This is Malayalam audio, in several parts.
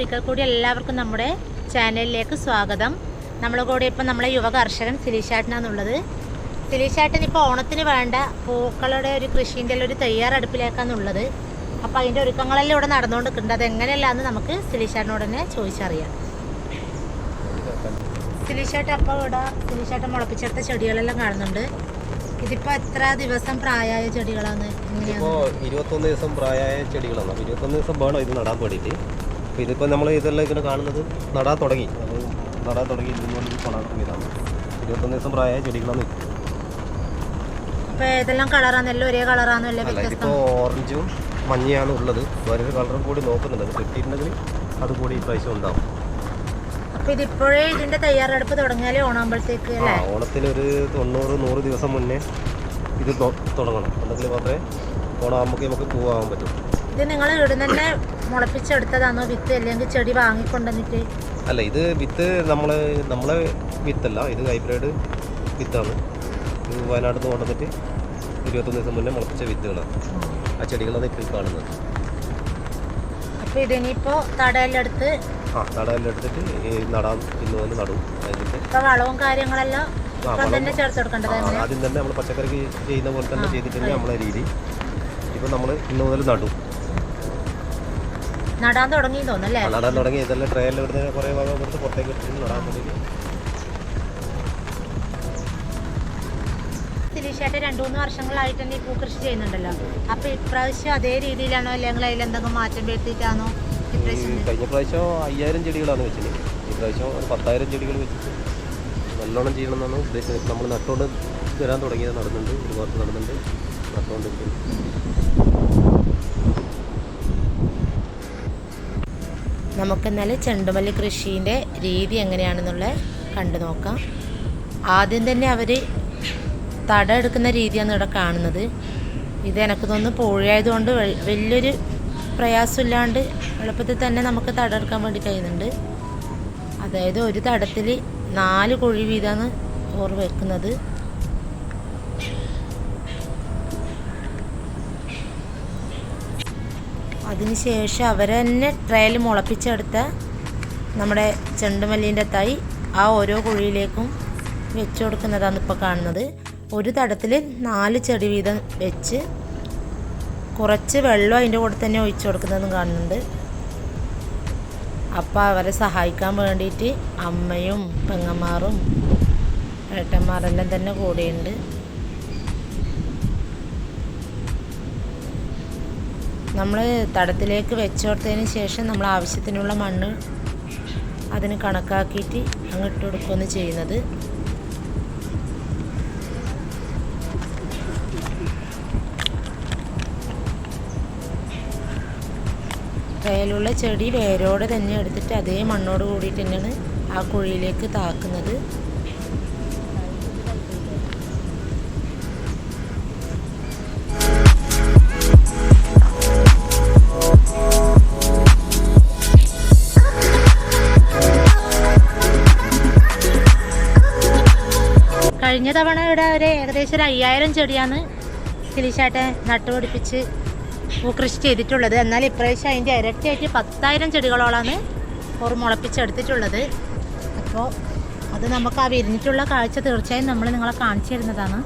ഒരിക്കൽ കൂടി എല്ലാവർക്കും നമ്മുടെ ചാനലിലേക്ക് സ്വാഗതം. നമ്മളെ കൂടെ ഇപ്പം നമ്മളെ യുവ കർഷകൻ സിലീഷാട്ടനാന്നുള്ളത് സിലീഷാട്ടൻ ഇപ്പോൾ ഓണത്തിന് വേണ്ട പൂക്കളുടെ ഒരു കൃഷീന്റെ ഒരു തയ്യാറെടുപ്പിലേക്കാന്നുള്ളത് അപ്പോൾ അതിന്റെ ഒരുക്കങ്ങളെല്ലാം ഇവിടെ നടന്നുകൊണ്ടിരിക്കുന്നുണ്ട്. അത് എങ്ങനെയല്ലാന്ന് നമുക്ക് സിലീഷാട്ടനോട് തന്നെ ചോദിച്ചറിയാം. സിലീഷാട്ടൻ അപ്പോൾ ഇവിടെ സിലീഷാട്ടൻ മുളപ്പിച്ചെടുത്ത ചെടികളെല്ലാം കാണുന്നുണ്ട്. ഇതിപ്പോൾ എത്ര ദിവസം പ്രായമായ ചെടികളാണ്? ഇരുപത്തൊന്ന് ദിവസം പ്രായമായ ചെടികളാണ്. ഇരുപത്തൊന്ന് ദിവസം വേണം ഇത് നടാൻ വേണ്ടിയിട്ട്. അപ്പോൾ ഇതിപ്പോൾ നമ്മൾ ഇതെല്ലാം ഇങ്ങനെ കാണുന്നത് നടാൻ തുടങ്ങി. അത് നടാൻ തുടങ്ങി. ഇതുകൊണ്ട് നടാൻ തുടങ്ങിയതാണ്. ഇരുപത്തൊന്ന് ദിവസം പ്രായമായ ചെടികളാണ് ഇപ്പോൾ ഓറഞ്ചും മഞ്ഞയാണ് ഉള്ളത്. വേറൊരു കളറും കൂടി നോക്കുന്നുണ്ട്. അത് കിട്ടിയിട്ടുണ്ടെങ്കിൽ അത് കൂടി ഇപ്രാവശ്യം പ്രാവശ്യം ഉണ്ടാവും. ഇതിപ്പോഴേ തയ്യാറെടുപ്പ് തുടങ്ങിയാലേ ഓണാകുമ്പോഴത്തേക്ക് ഓണത്തിന് ഒരു തൊണ്ണൂറ് നൂറ് ദിവസം മുന്നേ ഇത് തുടങ്ങണം. എന്തെങ്കിലും മാത്രമേ ഓണാകുമ്പോഴേക്കും നമുക്ക് പൂവാകാൻ പറ്റും. ഇത് നിങ്ങൾ ഇവിടുന്ന് തന്നെ മുളപ്പിച്ചെടുത്തതാണോ വിത്ത് അല്ലെങ്കിൽ ചെടി വാങ്ങിക്കൊണ്ടുവന്നിട്ട്? അല്ല ഇത് വിത്ത് നമ്മൾ നമ്മളെ വിത്തല്ല ഇത് ഹൈബ്രിഡ് വിത്താണ്. ഇത് വയനാട് നിന്ന് കൊണ്ടുവന്നിട്ട് ഇരുപത്തൊന്ന് ദിവസം മുന്നേ മുളപ്പിച്ച വിത്തുകളാണ് ആ ചെടികളാണ് ഇപ്പോൾ കാണുന്നത്. അപ്പോൾ ഇതിനിപ്പോൾ തടയിലെടുത്ത് ആ തടയെല്ലാം എടുത്തിട്ട് ഈ നടാൻ ഇന്ന് വന്ന് നടും. അതിന്റെ ഇപ്പോൾ വളവും കാര്യങ്ങളെല്ലാം ഇപ്പം തന്നെ ചേർത്ത് കൊടുക്കേണ്ടത് ആദ്യം തന്നെ നമ്മൾ പച്ചക്കറിക്ക് ചെയ്യുന്ന പോലെ തന്നെ ചെയ്തിട്ടുണ്ട് നമ്മളെ രീതി. ഇപ്പം നമ്മൾ ഇന്ന് മുതൽ നടും. നടാൻ തുടങ്ങി തോന്നല്ലേ നടാൻ തുടങ്ങി. ഇതെല്ലാം ട്രെയിനിൽ ഇവിടുന്ന് കുറേ ഭാഗം കൊടുത്ത് പുറത്തേക്ക് എടുത്തിട്ട് നടാൻ തുടങ്ങി തിരിച്ചായിട്ട് രണ്ടു മൂന്ന് വർഷങ്ങളായിട്ട് തന്നെ ഈ പൂക്കൃഷി ചെയ്യുന്നുണ്ടല്ലോ. അപ്പോൾ ഇപ്രാവശ്യം അതേ രീതിയിലാണോ അല്ലെങ്കിൽ അതിൽ എന്തെങ്കിലും മാറ്റം വരുത്തിയിട്ടാണോ ഇപ്രാവശ്യം കഴിഞ്ഞ പ്രാവശ്യം അയ്യായിരം ചെടികളാണ് വെച്ചത്. ഈ പ്രാവശ്യം ഒരു പത്തായിരം ചെടികൾ വെച്ചിട്ട് നല്ലോണം ചെയ്യണമെന്നാണ് ഉദ്ദേശിച്ചത്. നമ്മൾ നട്ടുകൊണ്ട് വരാൻ തുടങ്ങിയത് നടന്നുണ്ട് ഒരു ഭാഗത്ത് നടന്നുണ്ട് നട്ടുകൊണ്ടിരിക്കുന്നു. നമുക്കെന്നാൽ ചെണ്ടുമല്ലി കൃഷീന്റെ രീതി എങ്ങനെയാണെന്നുള്ള കണ്ടു നോക്കാം. ആദ്യം തന്നെ അവർ തട എടുക്കുന്ന രീതിയാണ് ഇവിടെ കാണുന്നത്. ഇത് എനിക്ക് തോന്നുന്നു പൂഴയായതുകൊണ്ട് വലിയൊരു പ്രയാസമില്ലാണ്ട് എളുപ്പത്തിൽ തന്നെ നമുക്ക് തട എടുക്കാൻ വേണ്ടി കഴിയുന്നുണ്ട്. അതായത് ഒരു തടത്തിൽ നാല് കുഴി വീതമാണ് ഓർ വെക്കുന്നത്. അതിനുശേഷം അവർ തന്നെ ട്രയൽ മുളപ്പിച്ചെടുത്ത നമ്മുടെ ചെണ്ടുമല്ലിന്റെ തൈ ആ ഓരോ കുഴിയിലേക്കും വെച്ച് കൊടുക്കുന്നതാണ് ഇപ്പോൾ കാണുന്നത്. ഒരു തടത്തിൽ നാല് ചെടി വീതം വെച്ച് കുറച്ച് വെള്ളം അതിന്റെ കൂടെ തന്നെ ഒഴിച്ചു കൊടുക്കുന്നതും കാണുന്നുണ്ട്. അപ്പോൾ അവരെ സഹായിക്കാൻ വേണ്ടിയിട്ട് അമ്മയും പെങ്ങന്മാരും ഏട്ടന്മാരെല്ലാം തന്നെ കൂടെയുണ്ട്. നമ്മൾ തടത്തിലേക്ക് വെച്ചോർത്തതിന് ശേഷം നമ്മൾ ആവശ്യത്തിനുള്ള മണ്ണ് അതിന് കണക്കാക്കിയിട്ട് അങ്ങ് ഇട്ട് കൊടുക്കുകയാണ് ചെയ്യുന്നത്. കയ്യിലുള്ള ചെടി വേരോടെ തന്നെ എടുത്തിട്ട് അതേ മണ്ണോട് കൂടിയിട്ട് തന്നെയാണ് ആ കുഴിയിലേക്ക് താക്കുന്നത്. കഴിഞ്ഞ തവണ ഇവിടെ ഒരു ഏകദേശം ഒരു അയ്യായിരം ചെടിയാണ് തിരിച്ചാട്ടെ നട്ടുപിടിപ്പിച്ച് കൃഷി ചെയ്തിട്ടുള്ളത്. എന്നാൽ ഇപ്രാവശ്യം അതിന്റെ ഇരട്ടിയായിട്ട് പത്തായിരം ചെടികളോളാണ് ഓർ മുളപ്പിച്ചെടുത്തിട്ടുള്ളത്. അപ്പോൾ അത് നമുക്ക് ആ വിരിഞ്ഞിട്ടുള്ള കാഴ്ച തീർച്ചയായും നമ്മൾ നിങ്ങളെ കാണിച്ചു തരുന്നതാണ്.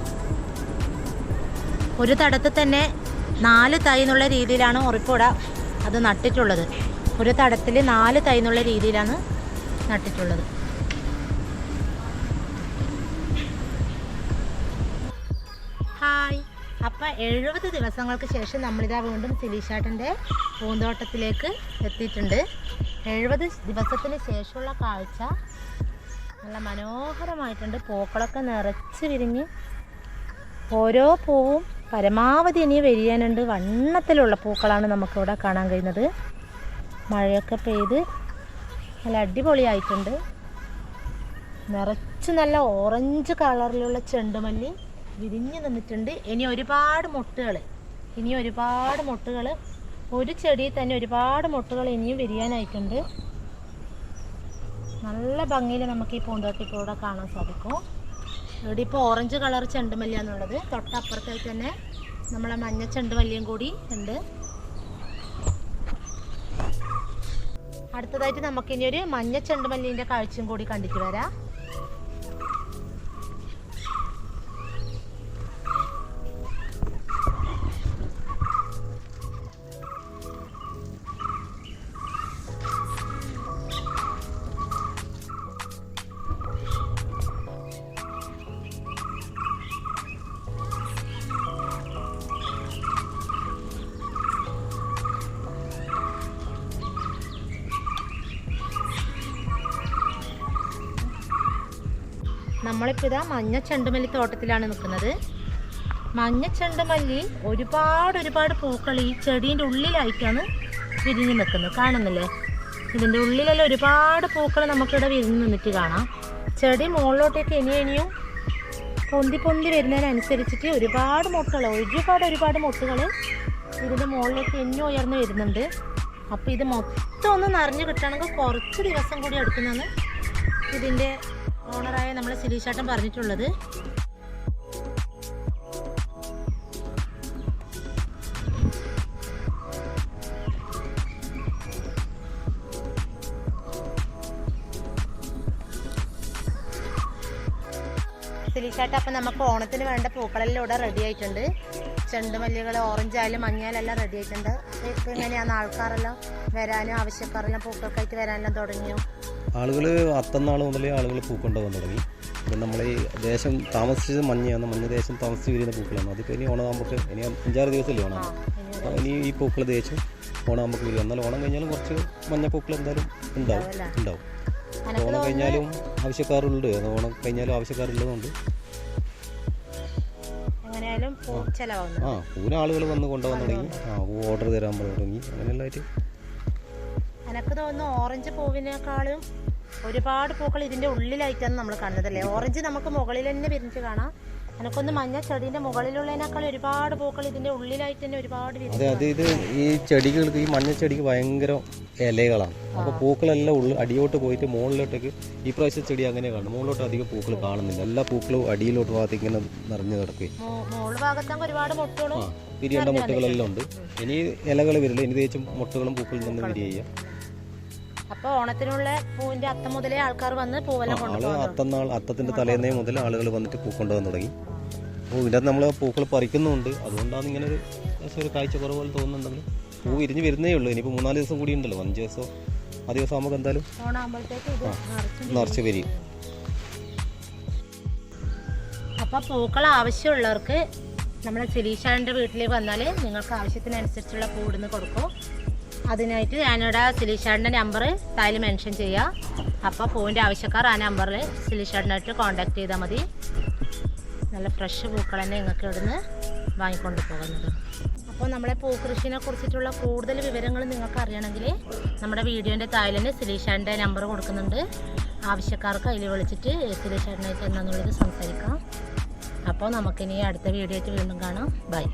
ഒരു തടത്തിൽ തന്നെ നാല് തൈ എന്നുള്ള രീതിയിലാണ് ഉറപ്പിട അത് നട്ടിട്ടുള്ളത്. ഒരു തടത്തിൽ നാല് തൈ എന്നുള്ള രീതിയിലാണ് നട്ടിട്ടുള്ളത്. ഹായ്. അപ്പം എഴുപത് ദിവസങ്ങൾക്ക് ശേഷം നമ്മളിതാ വീണ്ടും സിലീഷാട്ടന്റെ പൂന്തോട്ടത്തിലേക്ക് എത്തിയിട്ടുണ്ട്. എഴുപത് ദിവസത്തിന് ശേഷമുള്ള കാഴ്ച നല്ല മനോഹരമായിട്ടുണ്ട്. പൂക്കളൊക്കെ നിറച്ച് വിരിഞ്ഞ് ഓരോ പൂവും പരമാവധി ഇനി വിരിയാനുണ്ട്. വണ്ണത്തിലുള്ള പൂക്കളാണ് നമുക്കിവിടെ കാണാൻ കഴിയുന്നത്. മഴയൊക്കെ പെയ്ത് നല്ല അടിപൊളിയായിട്ടുണ്ട്. നിറച്ച് നല്ല ഓറഞ്ച് കളറിലുള്ള ചെണ്ടുമല്ലി വിരിഞ്ഞു നിന്നിട്ടുണ്ട്. ഇനി ഒരുപാട് മുട്ടുകൾ ഇനി ഒരുപാട് മുട്ടുകൾ ഒരു ചെടിയിൽ തന്നെ ഒരുപാട് മുട്ടുകൾ ഇനിയും വിരിയാനായിട്ടുണ്ട്. നല്ല ഭംഗിയിൽ നമുക്ക് ഈ പൂന്തോട്ടത്തിൽ കൂടെ കാണാൻ സാധിക്കും. ഇവിടെ ഇപ്പോൾ ഓറഞ്ച് കളർ ചെണ്ടുമല്ലിയാന്നുള്ളത് തൊട്ടപ്പുറത്തായി തന്നെ നമ്മളെ മഞ്ഞ ചെണ്ടുമല്ലിയും കൂടി ഉണ്ട്. അടുത്തതായിട്ട് നമുക്കിനി ഒരു മഞ്ഞ ചെണ്ടുമല്ലിന്റെ കാഴ്ചയും കൂടി കണ്ടിട്ട് വരാം. നമ്മളിപ്പോൾ ഇതാ മഞ്ഞ ചെണ്ടുമല്ലി തോട്ടത്തിലാണ് നിൽക്കുന്നത് മഞ്ഞ ചെണ്ടുമല്ലി ഒരുപാട് ഒരുപാട് പൂക്കൾ ഈ ചെടീന്റെ ഉള്ളിലായിട്ടാണ് വിരിഞ്ഞ് നിൽക്കുന്നത്. കാണുന്നില്ലേ? ഇതിന്റെ ഉള്ളിലെല്ലാം ഒരുപാട് പൂക്കൾ നമുക്കിവിടെ വിരിഞ്ഞ് നിന്നിട്ട് കാണാം. ചെടി മുകളിലോട്ടേക്ക് ഇനി ഇനിയും പൊന്തി പൊന്തി വരുന്നതിനനുസരിച്ചിട്ട് ഒരുപാട് മുട്ടുകൾ ഒരുപാട് ഒരുപാട് മുട്ടുകൾ ഇതിന്റെ മുകളിലേക്ക് ഇനി ഉയർന്നു വരുന്നുണ്ട്. അപ്പോൾ ഇത് മൊത്തം ഒന്ന് നിറഞ്ഞു കിട്ടണമെങ്കിൽ കുറച്ച് ദിവസം കൂടി എടുക്കുന്നതാണ് ഇതിന്റെ ഓണറായ നമ്മളെ ശിരീഷാട്ടൻ പറഞ്ഞിട്ടുള്ളത്. ശിരീഷാട്ട അപ്പം നമുക്ക് ഓണത്തിന് വേണ്ട പൂക്കളെല്ലാം ഇവിടെ റെഡി ആയിട്ടുണ്ട്. ചെണ്ടുമല്ലികൾ ഓറഞ്ച് ആയാലും മഞ്ഞാലെല്ലാം റെഡി ആയിട്ടുണ്ട്. ഇപ്പം ഇങ്ങനെയാണ് ആൾക്കാരെല്ലാം വരാനും ആവശ്യക്കാരെല്ലാം പൂക്കൾക്കായിട്ട് വരാനെല്ലാം തുടങ്ങിയോ? ആളുകൾ അത്തന്നാൾ മുതലേ ആളുകൾ പൂക്കൊണ്ട് വന്നു തുടങ്ങി. ഇപ്പം നമ്മൾ ഈ ദേശം താമസിച്ചത് മഞ്ഞയാണ് മഞ്ഞ ദേശം താമസിച്ച് വരുന്ന പൂക്കളാണ്. അതിപ്പോൾ ഇനി ഓണമാകുമ്പോൾ ഇനി അഞ്ചാറ് ദിവസമല്ലേ ഓണം? ഇനി അപ്പോൾ ഇനി ഈ പൂക്കൾ ദേശം ഓണമാകുമ്പോൾ വരും എന്നാൽ ഓണം കഴിഞ്ഞാലും കുറച്ച് മഞ്ഞ പൂക്കൾ എന്തായാലും ഉണ്ടാവും ഉണ്ടാവും. ഓണം കഴിഞ്ഞാലും ആവശ്യക്കാരുണ്ട്. ഓണം കഴിഞ്ഞാലും ആവശ്യക്കാരുള്ളതുകൊണ്ട് ആ. പൂവിന് ആളുകൾ വന്ന് കൊണ്ടുപോകാൻ തുടങ്ങി. ആ ഓർഡർ തരാൻ തുടങ്ങി. അങ്ങനെയുള്ളതായിട്ട് എനക്ക് തോന്നുന്നു ഓറഞ്ച് പൂവിനേക്കാളും ഒരുപാട് പൂക്കൾ ഇതിന്റെ ഉള്ളിലായിട്ടാണ് നമ്മൾ കാണുന്നതല്ലേ ഓറഞ്ച് നമുക്ക് മുകളിൽ തന്നെ വിരിഞ്ഞ് കാണാം. എനക്കൊന്ന് മഞ്ഞ ചെടീന്റെ മുകളിലുള്ളതിനേക്കാൾ ഒരുപാട് പൂക്കൾ ഇതിന്റെ ഉള്ളിലായിട്ട് തന്നെ ഒരുപാട് അതെ അതെ ഇത് ഈ ചെടികൾക്ക് ഈ മഞ്ഞ ചെടിക്ക് ഭയങ്കര ഇലകളാണ്. അപ്പോൾ പൂക്കളെല്ലാം ഉള്ളു അടിയോട്ട് പോയിട്ട് മുകളിലോട്ടേക്ക് ഈ പ്രാവശ്യം ചെടി അങ്ങനെ കാണും മുകളിലോട്ട് അധികം പൂക്കൾ കാണുന്നില്ല. എല്ലാ പൂക്കളും അടിയിലോട്ട് ഭാഗത്ത് ഇങ്ങനെ നിറഞ്ഞു കിടക്കുകയും. ഒരുപാട് വിരിയേണ്ട മുട്ടുകളെല്ലാം ഉണ്ട്. ഇനി ഇലകൾ വരില്ല. ഇനി തേച്ചും മുട്ടുകളും പൂക്കളും നിന്ന് വിരി ചെയ്യാം അപ്പൊ ഓണത്തിനുള്ള പൂവിന്റെ അത്തം മുതലേ ആൾക്കാർ വന്ന് പൂവെല്ലാം കൊണ്ടുപോകും അത്തത്തിന്റെ തലേന്നേ മുതൽ ആളുകൾ വന്നിട്ട് പൂ കൊണ്ടുവന്ന് തുടങ്ങി. പൂവിന്റെ നമ്മൾ പൂക്കൾ പറിക്കുന്നുണ്ട്. അതുകൊണ്ടാണ് ഇങ്ങനെ ഒരു ഒരു കാഴ്ച കുറവ് പോലെ തോന്നുന്നുണ്ടെങ്കിൽ പൂ വിരിഞ്ഞ് വരുന്നേ ഉള്ളൂ. ഇനിയിപ്പോൾ മൂന്നാൽ ദിവസം കൂടി ഉണ്ടല്ലോ. അഞ്ച് ദിവസം ആ ദിവസം ആകുമ്പോൾ എന്തായാലും നിറച്ചും വരും അപ്പോൾ പൂക്കൾ ആവശ്യമുള്ളവർക്ക് നമ്മുടെ സിലീഷാന്റെ വീട്ടിലേക്ക് വന്നാൽ നിങ്ങൾക്ക് ആവശ്യത്തിനനുസരിച്ചുള്ള പൂ ഇടുന്ന് കൊടുക്കും. അതിനായിട്ട് ഞാനിവിടെ സിലീഷാടിന്റെ നമ്പർ താഴെ മെൻഷൻ ചെയ്യാം. അപ്പോൾ പൂവിന്റെ ആവശ്യക്കാർ ആ നമ്പറിൽ സിലിഷാടിനായിട്ട് കോൺടാക്ട് ചെയ്താൽ മതി. നല്ല ഫ്രഷ് പൂക്കൾ തന്നെ നിങ്ങൾക്ക് ഇവിടുന്ന് വാങ്ങിക്കൊണ്ട് പോകുന്നത്. അപ്പോൾ നമ്മളെ പൂക്കൃഷിനെ കുറിച്ചിട്ടുള്ള കൂടുതൽ വിവരങ്ങൾ നിങ്ങൾക്ക് അറിയണമെങ്കിൽ നമ്മുടെ വീഡിയോന്റെ താഴെ തന്നെ സിലീഷാടിന്റെ നമ്പർ കൊടുക്കുന്നുണ്ട്. ആവശ്യക്കാർക്ക് അതിൽ വിളിച്ചിട്ട് സിലീഷാടിനായിട്ട് എന്നുള്ളത് സംസാരിക്കാം. അപ്പോൾ നമുക്കിനി അടുത്ത വീഡിയോ ആയിട്ട് വീണ്ടും കാണാം. ബൈ